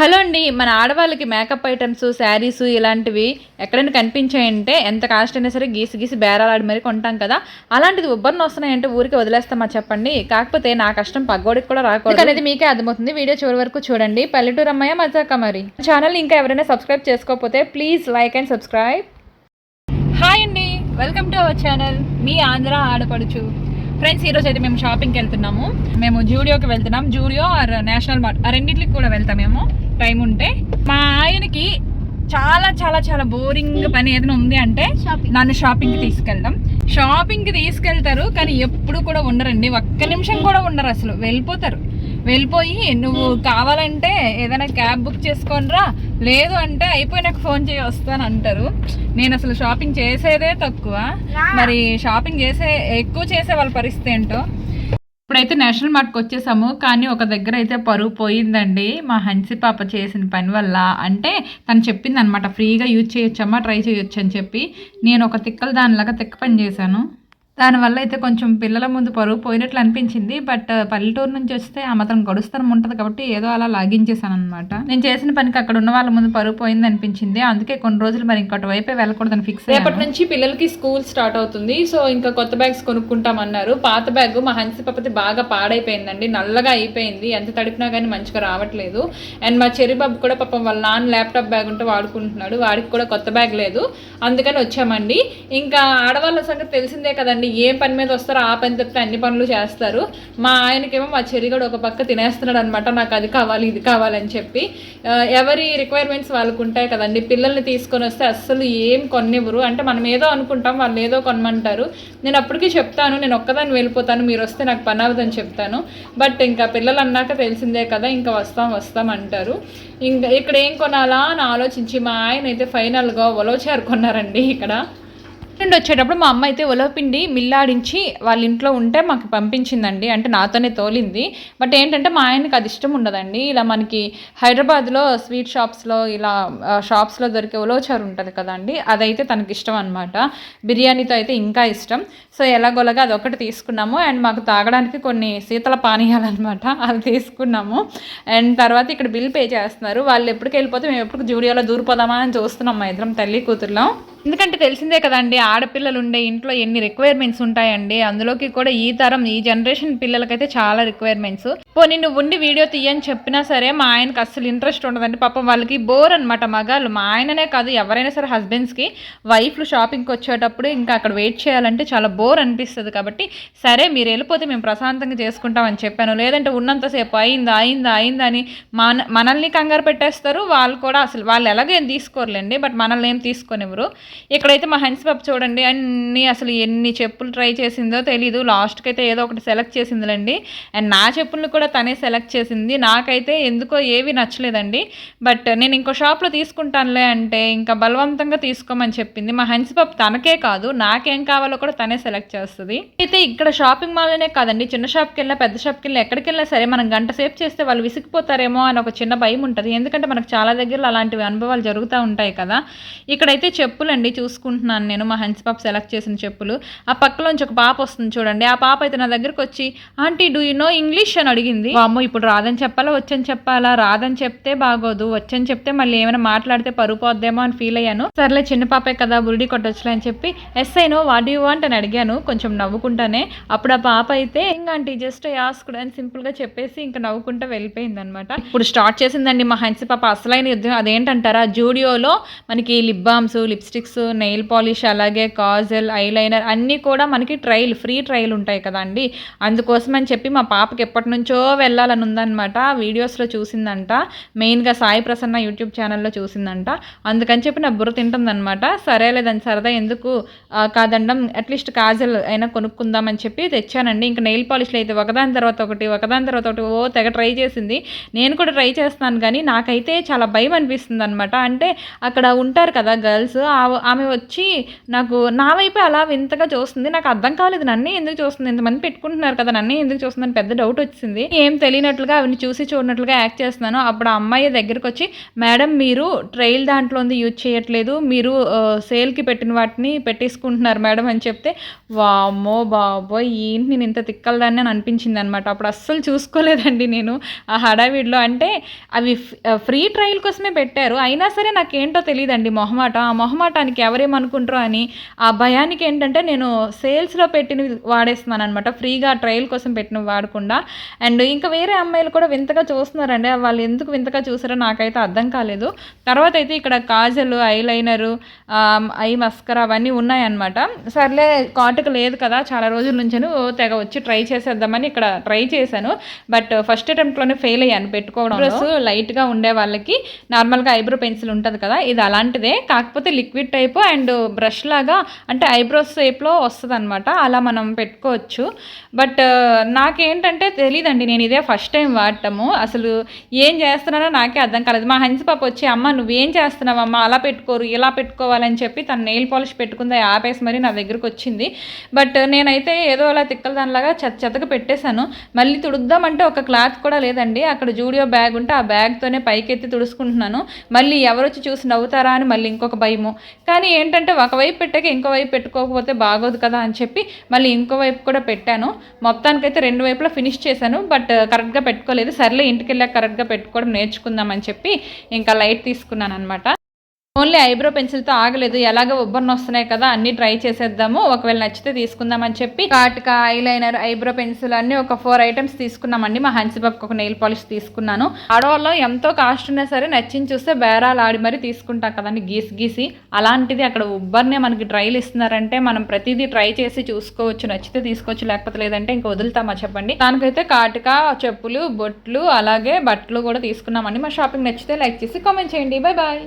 Hello అండి మన ఆడవాళ్ళకి మేకప్ ఐటమ్స్ శారీస్ ఇలాంటివి ఎక్కడైనా కనిపించాయంటే ఎంత కాస్ట్ అయినా సరే గీసి గీసి బేరాలాడి మరి కొంటాం కదా. అలాంటిది ఉబ్బర్ని వస్తున్నాయంటే ఊరికి వదిలేస్తామా చెప్పండి. కాకపోతే నా కష్టం పగ్గోడికి కూడా రాకూడదు. అనేది మీకే అర్థమవుతుంది. వీడియో చివరి వరకు చూడండి. పల్లెటూరు అమ్మాయి మజాక మరి? ఛానల్ ఇంకా ఎవరైనా సబ్స్క్రైబ్ చేసుకోకపోతే please like and subscribe. Hi అండి వెల్కమ్ టు అవర్ ఛానల్. మీ ఆంధ్ర ఆడపడుచు. ఫ్రెండ్స్ ఈరోజు అయితే మేము షాపింగ్కి వెళ్తున్నాము. మేము జూడియోకి వెళ్తున్నాం. జూడియో ఆర్ నేషనల్ మార్ట్ ఆ రెండింటికి కూడా వెళ్తామేమో టైం ఉంటే మా ఆయనకి చాలా చాలా చాలా బోరింగ్ పని ఏదైనా ఉంది అంటే నన్ను షాపింగ్కి తీసుకెళ్దాం. షాపింగ్కి తీసుకెళ్తారు కానీ ఎప్పుడు కూడా ఉండరండి. ఒక్క నిమిషం కూడా ఉండరు అసలు. వెళ్ళిపోతారు. వెళ్ళిపోయి నువ్వు కావాలంటే ఏదైనా క్యాబ్ బుక్ చేసుకొనిరా? లేదు అంటే అయిపోయినాక ఫోన్ చేయి వస్తాను అంటారు. నేను అసలు షాపింగ్ చేసేదే తక్కువ. మరి షాపింగ్ చేసే ఎక్కువ చేసే వాళ్ళ పరిస్థితి ఏంటో? ఇప్పుడైతే నేషనల్ మార్ట్కి వచ్చేసాము కానీ ఒక దగ్గర అయితే పరువు పోయిందండి. మా హన్సి పాప చేసిన పని వల్ల. అంటే తను చెప్పింది అనమాట ఫ్రీగా యూజ్ చేయొచ్చమ్మా ట్రై చేయొచ్చు అని చెప్పి. నేను ఒక తిక్కలు దానిలాగా తిక్క పని చేశాను. దానివల్ల అయితే కొంచెం పిల్లల ముందు పరువు పోయినట్లు అనిపించింది. బట్ పల్లెటూరు నుంచి వస్తే ఆ మాత్రం గడుస్తనం ఉంటుంది కాబట్టి ఏదో అలా లాగించేసాను అనమాట నేను చేసిన పనికి అక్కడ ఉన్న వాళ్ళ ముందు పరువు పోయింది అనిపించింది. అందుకే కొన్ని రోజులు మరి ఇంకోటి వైపే వెళ్ళకూడదని ఫిక్స్ రేపటి నుంచి పిల్లలకి స్కూల్ స్టార్ట్ అవుతుంది. సో ఇంకా కొత్త బ్యాగ్స్ కొనుక్కుంటామన్నారు. పాత బ్యాగ్ మా హన్సి బాగా పాడైపోయిందండి. నల్లగా అయిపోయింది. ఎంత తడిపినా కానీ మంచిగా రావట్లేదు. అండ్ మా చెరి బాబు కూడా పాపం వాళ్ళ నాన్న ల్యాప్టాప్ బ్యాగ్ ఉంటే వాడుకుంటున్నాడు. వాడికి కూడా కొత్త బ్యాగ్ లేదు. అందుకని వచ్చామండి. ఇంకా ఆడవాళ్ళ సంగతి తెలిసిందే కదండి. ఏం పని మీద వస్తారో ఆ పని తప్పితే అన్ని పనులు చేస్తారు. మా ఆయనకేమో మా చెరిగడు ఒక పక్క తినేస్తున్నాడు అనమాట నాకు అది కావాలి ఇది కావాలని చెప్పి. ఎవరి రిక్వైర్మెంట్స్ వాళ్ళకు ఉంటాయి కదండి. పిల్లల్ని తీసుకొని వస్తే అస్సలు ఏం కొనివ్వరు. అంటే మనం ఏదో అనుకుంటాం వాళ్ళు ఏదో కొనమంటారు. నేను అప్పటికీ చెప్తాను నేను ఒక్కదాన్ని వెళ్ళిపోతాను మీరు వస్తే నాకు పని అవ్వదని చెప్తాను. బట్ ఇంకా పిల్లలు అన్నాక తెలిసిందే కదా ఇంకా వస్తాం వస్తాం అంటారు. ఇంకా ఇక్కడ ఏం కొనాలా అని ఆలోచించి మా ఆయన అయితే ఫైనల్గా ఒలోచారు కొన్నారండి ఇక్కడ. నుండి వచ్చేటప్పుడు మా అమ్మ అయితే ఉలవపిండి మిల్లాడించి వాళ్ళ ఇంట్లో ఉంటే మాకు పంపించిందండి. అంటే నాతోనే తోలింది. బట్ ఏంటంటే మా ఆయనకి అది ఇష్టం ఉండదండి. ఇలా మనకి హైదరాబాద్లో స్వీట్ షాప్స్లో ఇలా షాప్స్లో దొరికే ఉలవచారు ఉంటుంది కదండి. అదైతే తనకి ఇష్టం అనమాట బిర్యానీతో అయితే ఇంకా ఇష్టం. సో ఎలాగోలాగా అది ఒకటి తీసుకున్నాము. అండ్ మాకు తాగడానికి కొన్ని శీతల పానీయాలు అనమాట అవి తీసుకున్నాము. అండ్ తర్వాత ఇక్కడ బిల్ పే చేస్తున్నారు. వాళ్ళు ఎప్పటికి వెళ్ళిపోతే మేము ఎప్పుడు జూడియోలో దూరిపోదామా అని చూస్తున్నాం మా ఇద్దరం తల్లి కూతుర్లో. ఎందుకంటే తెలిసిందే కదండి ఆడపిల్లలు ఉండే ఇంట్లో ఎన్ని రిక్వైర్మెంట్స్ ఉంటాయండి. అందులోకి కూడా ఈ తరం ఈ జనరేషన్ పిల్లలకైతే చాలా రిక్వైర్మెంట్స్ పోనీ నువ్వు ఉండి వీడియో తీయని చెప్పినా సరే మా ఆయనకి అస్సలు ఇంట్రెస్ట్ ఉండదండి. పాపం వాళ్ళకి బోర్ అనమాట మగాళ్ళు. మా ఆయననే కాదు ఎవరైనా సరే హస్బెండ్స్కి వైఫ్లు షాపింగ్కి వచ్చేటప్పుడు ఇంకా అక్కడ వెయిట్ చేయాలంటే చాలా బోర్ అనిపిస్తుంది కాబట్టి సరే మీరు వెళ్ళిపోతే మేము ప్రశాంతంగా చేసుకుంటామని చెప్పాను. లేదంటే ఉన్నంతసేపు అయిందా అయిందా అయిందా అని మన మనల్ని కంగారు పెట్టేస్తారు. వాళ్ళు కూడా అసలు వాళ్ళు ఎలాగో ఏం తీసుకోరులేండి. బట్ మనల్ని ఏం తీసుకొనివ్వరు. ఇక్కడైతే మా హన్స్ పాప చూడండి అన్ని అసలు ఎన్ని చెప్పులు ట్రై చేసిందో తెలీదు. లాస్ట్కి అయితే ఏదో ఒకటి సెలెక్ట్ చేసిందిలేండి. అండ్ నా చెప్పులను కూడా తనే సెలెక్ట్ చేసింది. నాకైతే ఎందుకో ఏవి నచ్చలేదండి. బట్ నేను ఇంకో షాప్లో తీసుకుంటానులే అంటే ఇంకా బలవంతంగా తీసుకోమని చెప్పింది. మా హన్స్ పాప తనకే కాదు నాకేం కావాలో కూడా తనే సెలెక్ట్ చేస్తుంది. అయితే ఇక్కడ షాపింగ్ మాల్లోనే కాదండి. చిన్న షాప్కి వెళ్ళినా పెద్ద షాప్కి వెళ్ళినా ఎక్కడికి వెళ్ళినా సరే మనం గంట సేపు చేస్తే వాళ్ళు విసిగిపోతారేమో అని ఒక చిన్న భయం ఉంటుంది. ఎందుకంటే మనకు చాలా దగ్గరలో అలాంటివి అనుభవాలు జరుగుతూ ఉంటాయి కదా. ఇక్కడైతే చెప్పులు చెప్పులండి చూసుకుంటున్నాను నేను. మా హన్స్ పాప సెలెక్ట్ చేసిన చెప్పులు. ఆ పక్కలోంచి ఒక పాప వస్తుంది చూడండి. ఆ పాప అయితే నా దగ్గరకు వచ్చి aunty do you know English అని అడిగింది. అమ్మ ఇప్పుడు రాదని చెప్పాలా? వచ్చని చెప్పాలా? రాదని చెప్తే బాగోదు. వచ్చని చెప్తే మళ్ళీ ఏమైనా మాట్లాడితే పరుపోద్దేమో అని ఫీల్ అయ్యాను. సర్లే చిన్న పాపే కదా బురిడి కొట్టొచ్చులే అని చెప్పి yes I know what you want అని అడిగాను. కొంచెం నవ్వుకుంటానే. అప్పుడు ఆ పాప అయితే ఇంకా ఆంటీ జస్ట్ యాస్కుడ్ అని సింపుల్గా చెప్పేసి ఇంకా నవ్వుకుంటా వెళ్ళిపోయింది అనమాట ఇప్పుడు స్టార్ట్ చేసిందండి మా హన్సి పాప. అసలైన యుద్ధం. అదేంటంటారా? జూడియోలో మనకి lip balms lipsticks nail polish అలాగే కాజల్ ఐలైనర్ అన్నీ కూడా మనకి ట్రయల్ ఫ్రీ ట్రయల్ ఉంటాయి కదండి. అందుకోసం అని చెప్పి మా పాపకి ఎప్పటి నుంచో వెళ్ళాలని ఉందన్నమాట వీడియోస్లో చూసిందంట. మెయిన్గా సాయి ప్రసన్న యూట్యూబ్ ఛానల్లో చూసిందంట. అందుకని చెప్పి నా బుర్ర తింటుందన్నమాట సరే దాని సరదా ఎందుకు? కాదండం అట్లీస్ట్ కాజల్ అయినా కొనుక్కుందామని చెప్పి తెచ్చానండి. ఇంకా నెయిల్ పాలిష్లు అయితే ఒకదాని తర్వాత ఒకటి ఒకదాని తర్వాత ఒకటి ఓ తెగ ట్రై చేసింది. నేను కూడా ట్రై చేస్తున్నాను కానీ నాకైతే చాలా భయం అనిపిస్తుంది అనమాట అంటే అక్కడ ఉంటారు కదా గర్ల్స్ ఆమె వచ్చి నాకు నా వైపే అలా వింతగా చూస్తుంది. నాకు అర్థం కాలేదు నన్నే ఎందుకు చూస్తుంది? ఇంతమంది పెట్టుకుంటున్నారు కదా నన్నే ఎందుకు చూస్తుందని పెద్ద డౌట్ వచ్చింది. ఏం తెలియనట్లుగా అవన్నీ చూసి చూడనట్లుగా యాక్ట్ చేస్తున్నాను. అప్పుడు ఆ అమ్మాయి దగ్గరకు వచ్చి మేడం మీరు ట్రైల్ దాంట్లో ఉంది యూజ్ చేయట్లేదు. మీరు సేల్కి పెట్టిన వాటిని పెట్టేసుకుంటున్నారు మేడం అని చెప్తే వామ్మో బాబోయ్! ఏంటి నేను ఇంత తిక్కలదాన్ని అని అనిపించింది అనమాట అప్పుడు అస్సలు చూసుకోలేదండి నేను ఆ హడావిడిలో. అంటే అవి ఫ్రీ ట్రయల్ కోసమే పెట్టారు. అయినా సరే నాకేంటో తెలియదండి మొహమాట. ఆ మొహమాటానికి ఎవరేమనుకుంటారో అని ఆ భయానికి ఏంటంటే నేను సేల్స్లో పెట్టినవి వాడేస్తున్నాను అనమాట ఫ్రీగా ట్రయల్ కోసం పెట్టినవి వాడకుండా. అండ్ ఇంకా వేరే అమ్మాయిలు కూడా వింతగా చూస్తున్నారండి. వాళ్ళు ఎందుకు వింతగా చూసారో నాకైతే అర్థం కాలేదు. తర్వాత అయితే ఇక్కడ కాజల్ ఐలైనరు ఐ మస్కరా అవన్నీ ఉన్నాయన్నమాట. సర్లే కాటుక లేదు కదా చాలా రోజుల నుంచి తెగ వచ్చి ట్రై చేసేద్దామని ఇక్కడ ట్రై చేశాను. బట్ ఫస్ట్ అటెంప్ట్లోనే ఫెయిల్ అయ్యాను పెట్టుకోవడం డ్రెస్ లైట్గా ఉండే వాళ్ళకి నార్మల్గా ఐబ్రో పెన్సిల్ ఉంటుంది కదా ఇది అలాంటిదే. కాకపోతే లిక్విడ్ టైప్ అండ్ బ్రష్ లాగా అంటే ఐబ్రోస్ షేప్లో వస్తుంది అనమాట అలా మనం పెట్టుకోవచ్చు. బట్ నాకేంటంటే తెలియదండి నేను ఇదే ఫస్ట్ టైం వాడటము. అసలు ఏం చేస్తున్నానో నాకే అర్థం కాలేదు. మా హన్స్ పాప వచ్చి అమ్మ నువ్వేం చేస్తున్నావు అమ్మ? అలా పెట్టుకోరు ఇలా పెట్టుకోవాలని చెప్పి తను నెయిల్ పాలిష్ పెట్టుకుంది ఆపేసి మరి నా దగ్గరకు వచ్చింది. బట్ నేనైతే ఏదో అలా తిక్కల దానిలాగా చెత్త చెత్తకు పెట్టేశాను. మళ్ళీ తుడుద్దామంటే ఒక క్లాత్ కూడా లేదండి. అక్కడ జూడియో బ్యాగ్ ఉంటే ఆ బ్యాగ్తోనే పైకెత్తి తుడుచుకుంటున్నాను. మళ్ళీ ఎవరొచ్చి చూసి నవ్వుతారా అని మళ్ళీ ఇంకొక భయము. కానీ ఏంటంటే ఒకవైపు పెట్టాక ఇంకో వైపు పెట్టుకోకపోతే బాగోదు కదా అని చెప్పి మళ్ళీ ఇంకో వైపు కూడా పెట్టాను. మొత్తానికైతే రెండు వైపులా ఫినిష్ చేశాను. బట్ కరెక్ట్గా uh, పెట్టుకోలేదు. సర్లే ఇంటికి వెళ్ళాక కరెక్ట్గా పెట్టుకోవడం నేర్చుకుందామని చెప్పి ఇంకా లైట్ తీసుకున్నాను అనమాట ఓన్లీ ఐబ్రో పెన్సిల్తో ఆగలేదు ఎలాగో ఉబ్బర్ని వస్తున్నాయి కదా అన్ని ట్రై చేసేద్దాము ఒకవేళ నచ్చితే తీసుకుందామని చెప్పి కాటుక ఐలైనర్ ఐబ్రో పెన్సిల్ అన్ని ఒక ఫోర్ ఐటమ్స్ తీసుకున్నామండి. మా హన్సిబాబుకి ఒక నెయిల్ పాలిష్ తీసుకున్నాను. ఆడవాళ్ళు ఎంతో కాస్ట్ ఉన్నా సరే నచ్చింది చూస్తే బేరాలు ఆడి మరీ తీసుకుంటాం కదండి గీసి గీసి. అలాంటిది అక్కడ ఉబ్బర్నే మనకి ట్రైల్ ఇస్తున్నారంటే మనం ప్రతిదీ ట్రై చేసి చూసుకోవచ్చు నచ్చితే తీసుకోవచ్చు లేకపోతే లేదంటే ఇంకా వదులుతామా చెప్పండి. దానికైతే కాటుక చెప్పులు బొట్లు అలాగే బట్టలు కూడా తీసుకున్నామండి. మా షాపింగ్ నచ్చితే లైక్ చేసి కామెంట్ చేయండి. Bye bye.